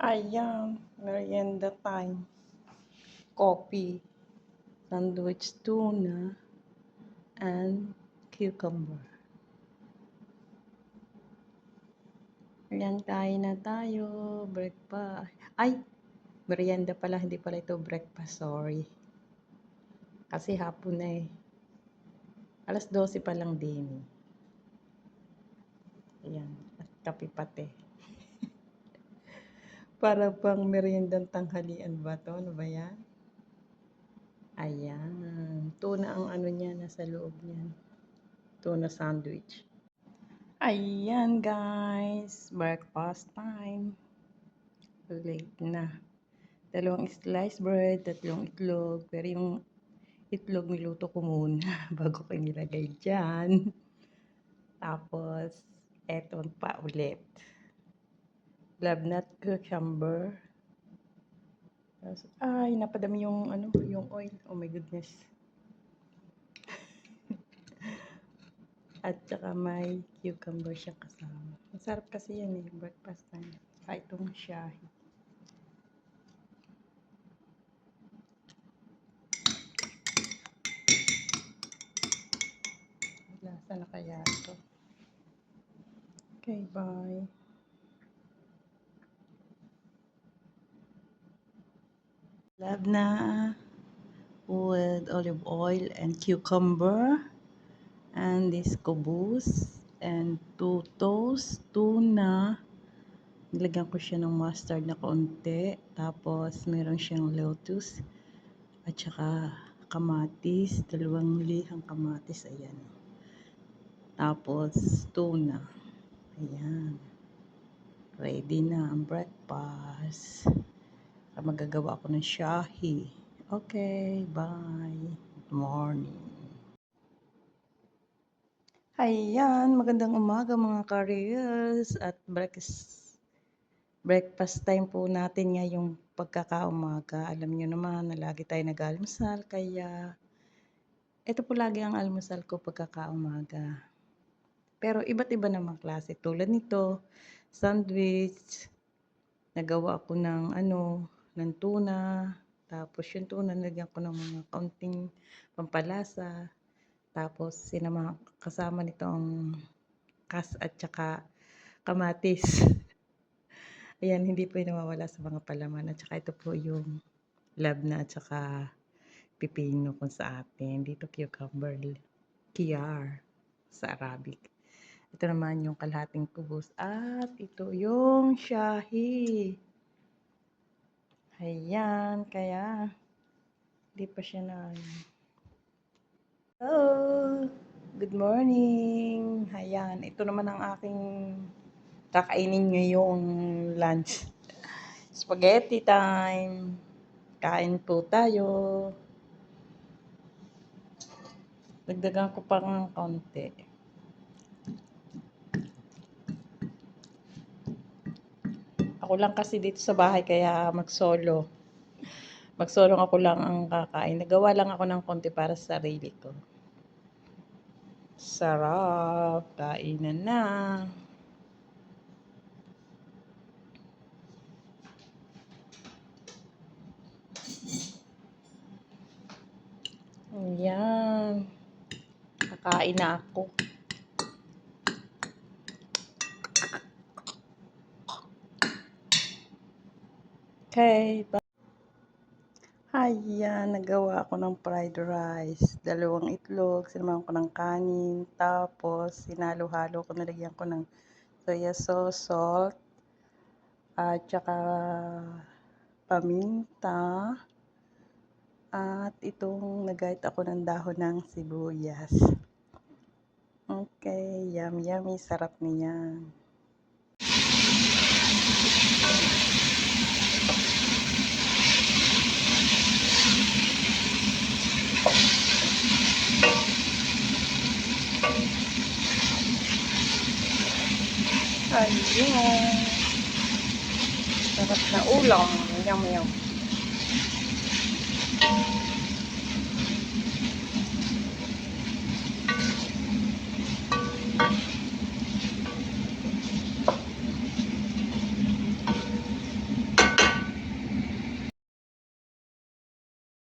Ayan, merienda time. Coffee, sandwich tuna, and cucumber. Ayan, kain na tayo. Breakfast. Ay, merienda pala. Hindi pala ito breakfast. Sorry. Kasi hapon na eh. Alas 12 pa lang din. Ayan. At kape pati. Para pang meriendang tanghalian ba to? Ano ba yan? Ayan. Tuna ang ano niya. Nasa loob niyan. Tuna sandwich. Ayan guys. Breakfast time. Late na. Dalawang slice bread, tatlong itlog. Pero yung itlog niluto ko muna bago ko nilagay dyan. Tapos, eto pa ulit. Love nut cucumber. Tapos, ay, napadami yung, ano, yung oil. Oh my goodness. At saka may cucumber siya kasama. Masarap kasi yan eh, breakfast time. Saka itong shahi. Lasa na kaya ito. Okay, bye. Love na with olive oil and cucumber and this kubus and two toast, tuna. Nilagyan ko siya ng mustard na kaunti. Tapos meron siyang lettuce at saka kamatis, dalawang lihang kamatis, ayan. Tapos tuna. Ayan. Ready na ang breakfast. Magagawa ako ng shahi. Okay, bye. Good morning. Ayan, magandang umaga mga careers at breakfast breakfast time po natin ngayong pagkakaumaga. Alam niyo naman na lagi tayo nag-almusal kaya ito po lagi ang almusal ko pagkakaumaga. Pero iba't iba namang klase tulad nito, sandwich, nagawa ko ng ano, ng tuna, tapos yung tuna nilagyan ko ng mga kaunting pampalasa, tapos sinama kasama nito ang kas at saka kamatis. Ayan, hindi po yung nawawala sa mga palaman. At saka ito po yung lab na at saka pipino kung sa atin. Dito cucumber, kiyar sa Arabic. Ito naman yung kalahating kubos. At ito yung shahi. Ayan, kaya hindi pa siya na Hello! Good morning! Ayan, ito naman ang aking kakainin ngayong lunch. Spaghetti time! Kain po tayo. Dagdagan ko pang konti. Ako lang kasi dito sa bahay kaya mag-solo. Mag-solo ako lang ang kakain. Nagawa lang ako ng konti para sa sarili ko. Sarap! Kainan na! Ayan. Kakain na ako. Okay, bye. Ayan, nagawa ako ng fried rice. Dalawang itlog, sinamahan ko ng kanin. Tapos, sinalo-halo ko, nalagyan ko ng soya sauce, salt, at saka paminta. At itong nagayat ako ng dahon ng sibuyas. Okay, yum yummy, sarap niyan. Ayan. Sarap na ulam. Yum yum.